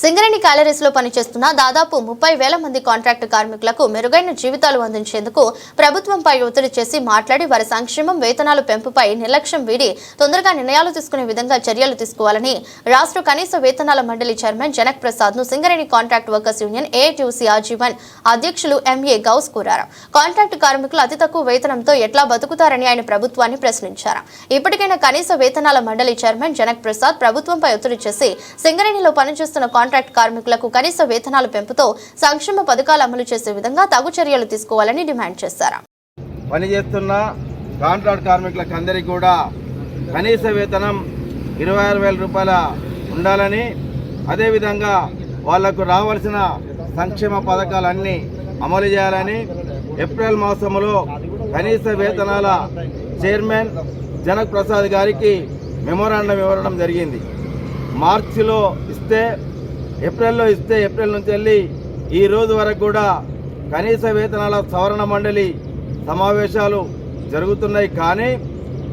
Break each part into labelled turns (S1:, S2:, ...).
S1: సింగరేణి క్యాలరీస్లో పనిచేస్తున్న దాదాపు ముప్పై వేల మంది కాంట్రాక్టు కార్మికులకు మెరుగైన జీవితాలు అందించేందుకు ప్రభుత్వంపై ఒత్తిడి చేసి మాట్లాడి వారి సంక్షేమం వేతనాలు పెంపుపై నిర్లక్ష్యం వీడి తొందరగా నిర్ణయాలు తీసుకునే విధంగా చర్యలు తీసుకోవాలని రాష్ట్ర కనీస వేతనాల మండలి chairman Janak ప్రసాద్ను Singareni contract workers union AITUC ఆజీవన్ అధ్యక్షులు ఎంఏ గౌస్ కోరారు. కాంట్రాక్టు కార్మికులు అతి తక్కువ వేతనంతో ఎట్లా బతుకుతారని ఆయన ప్రభుత్వాన్ని ప్రశ్నించారు. ఇప్పటికైనా కనీస వేతనాల మండలి చైర్మన్ జనక్ ప్రసాద్ ప్రభుత్వంపై ఒత్తిడి చేసి సింగరేణిలో పనిచేస్తున్న కాంట్రాక్ట్ కార్మికులకు కనీస వేతనాల పెంపుతో సంక్షేమ పథకాలు అమలు చేసే విధంగా తగు చర్యలు తీసుకోవాలని డిమాండ్ చేశారు.
S2: పనిచేస్తున్న కాంట్రాక్ట్ కార్మికులకు అందరికీ కూడా కనీస వేతనం ఇరవై ఆరు వేల రూపాయల ఉండాలని అదేవిధంగా వాళ్ళకు రావాల్సిన సంక్షేమ పథకాలన్నీ అమలు చేయాలని ఏప్రిల్ మాసంలో కనీస వేతనాల చైర్మన్ జనక్ ప్రసాద్ గారికి మెమోరాండం ఇవ్వడం జరిగింది. మార్చిలో ఇస్తే ఏప్రిల్లో ఇస్తే ఏప్రిల్ నుంచి వెళ్ళి ఈ రోజు వరకు కూడా కనీస వేతనాల సవరణ మండలి సమావేశాలు జరుగుతున్నాయి. కానీ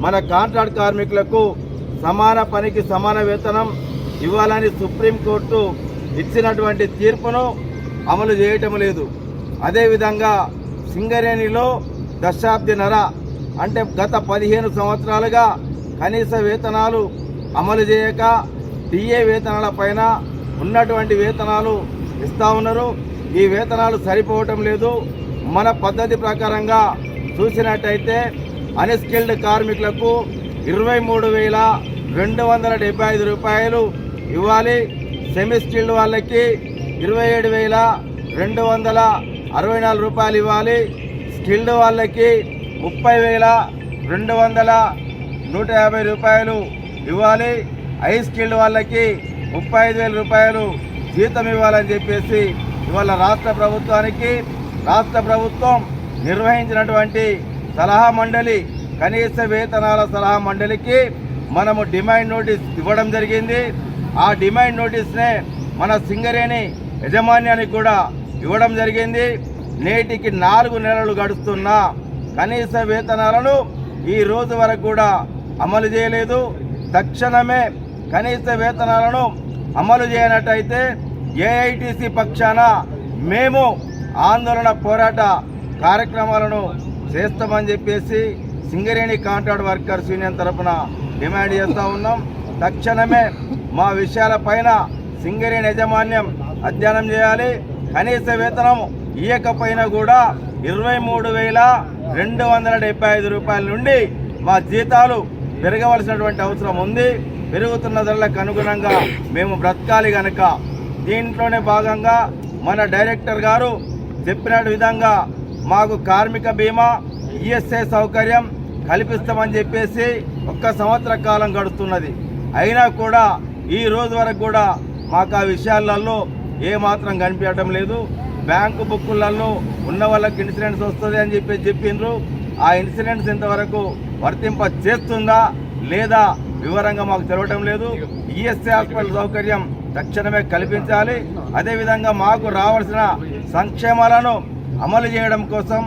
S2: మన కాంట్రాక్ట్ కార్మికులకు సమాన పనికి సమాన వేతనం ఇవ్వాలని సుప్రీంకోర్టు ఇచ్చినటువంటి తీర్పును అమలు చేయటం లేదు. అదేవిధంగా సింగరేణిలో దశాబ్ది నర అంటే గత పదిహేను సంవత్సరాలుగా కనీస వేతనాలు అమలు చేయక డిఏ వేతనాల పైన ఉన్నటువంటి వేతనాలు ఇస్తా ఉన్నారు. ఈ వేతనాలు సరిపోవటం లేదు. మన పద్ధతి ప్రకారంగా చూసినట్టయితే అన్స్కిల్డ్ కార్మికులకు ఇరవై మూడు వేల రెండు వందల డెబ్బై ఐదు రూపాయలు ఇవ్వాలి. సెమీస్కిల్డ్ వాళ్ళకి ఇరవై ఏడు వేల రెండు వందల అరవై నాలుగు రూపాయలు ఇవ్వాలి. స్కిల్డ్ వాళ్ళకి ముప్పై వేల రెండు వందల నూట యాభై రూపాయలు ఇవ్వాలి. హై స్కిల్డ్ వాళ్ళకి ముప్పై ఐదు వేల రూపాయలు జీతం ఇవ్వాలని చెప్పేసి ఇవాళ రాష్ట్ర ప్రభుత్వానికి రాష్ట్ర ప్రభుత్వం నిర్వహించినటువంటి సలహా మండలి కనీస వేతనాల సలహా మండలికి మనము డిమాండ్ నోటీస్ ఇవ్వడం జరిగింది. ఆ డిమాండ్ నోటీస్నే మన సింగరేణి యజమాన్యానికి కూడా ఇవ్వడం జరిగింది. నేటికి నాలుగు నెలలు గడుస్తున్న కనీస వేతనాలను ఈ రోజు వరకు కూడా అమలు చేయలేదు. తక్షణమే కనీస వేతనాలను అమలు చేయనట్టయితే ఏఐటిసి పక్షాన మేము ఆందోళన పోరాట కార్యక్రమాలను చేస్తామని చెప్పేసి సింగరేణి కాంట్రాక్ట్ వర్కర్స్ యూనియన్ తరఫున డిమాండ్ చేస్తూ ఉన్నాం. తక్షణమే మా విషయాలపైన సింగరేణి యాజమాన్యం అధ్యయనం చేయాలి. కనీస వేతనం ఇయ్యకపోయినా కూడా ఇరవై మూడు వేల రెండు వందల డెబ్బై ఐదు రూపాయల నుండి మా జీతాలు పెరగవలసినటువంటి అవసరం ఉంది. పెరుగుతున్న ధరలకు అనుగుణంగా మేము బ్రతకాలి కనుక దీంట్లోనే భాగంగా మన డైరెక్టర్ గారు చెప్పిన విధంగా మాకు కార్మిక బీమా ఈఎస్ఐ సౌకర్యం కల్పిస్తామని చెప్పేసి ఒక్క సంవత్సర కాలం గడుస్తున్నది. అయినా కూడా ఈ రోజు వరకు కూడా మాకు ఆ విషయాలలో ఏమాత్రం కనిపించడం లేదు. బ్యాంకు బుక్కులలో ఉన్న వాళ్ళకి ఇన్సూరెన్స్ వస్తుంది అని చెప్పి చెప్పిండ్రు ఆ ఇన్సూరెన్స్ ఇంతవరకు వర్తింప చేస్తుందా లేదా వివరంగా మాకు తెలవటం లేదు. ఈఎస్ఐ హాస్పిటల్ సౌకర్యం తక్షణమే కల్పించాలి. అదేవిధంగా మాకు రావాల్సిన సంక్షేమాలను అమలు చేయడం కోసం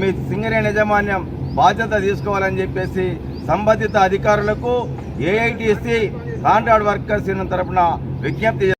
S2: మీ సింగరేణి యాజమాన్యం బాధ్యత తీసుకోవాలని చెప్పేసి సంబంధిత అధికారులకు ఏఐటిసి కాంట్రాక్ట్ వర్కర్స్ తరపున విజ్ఞప్తి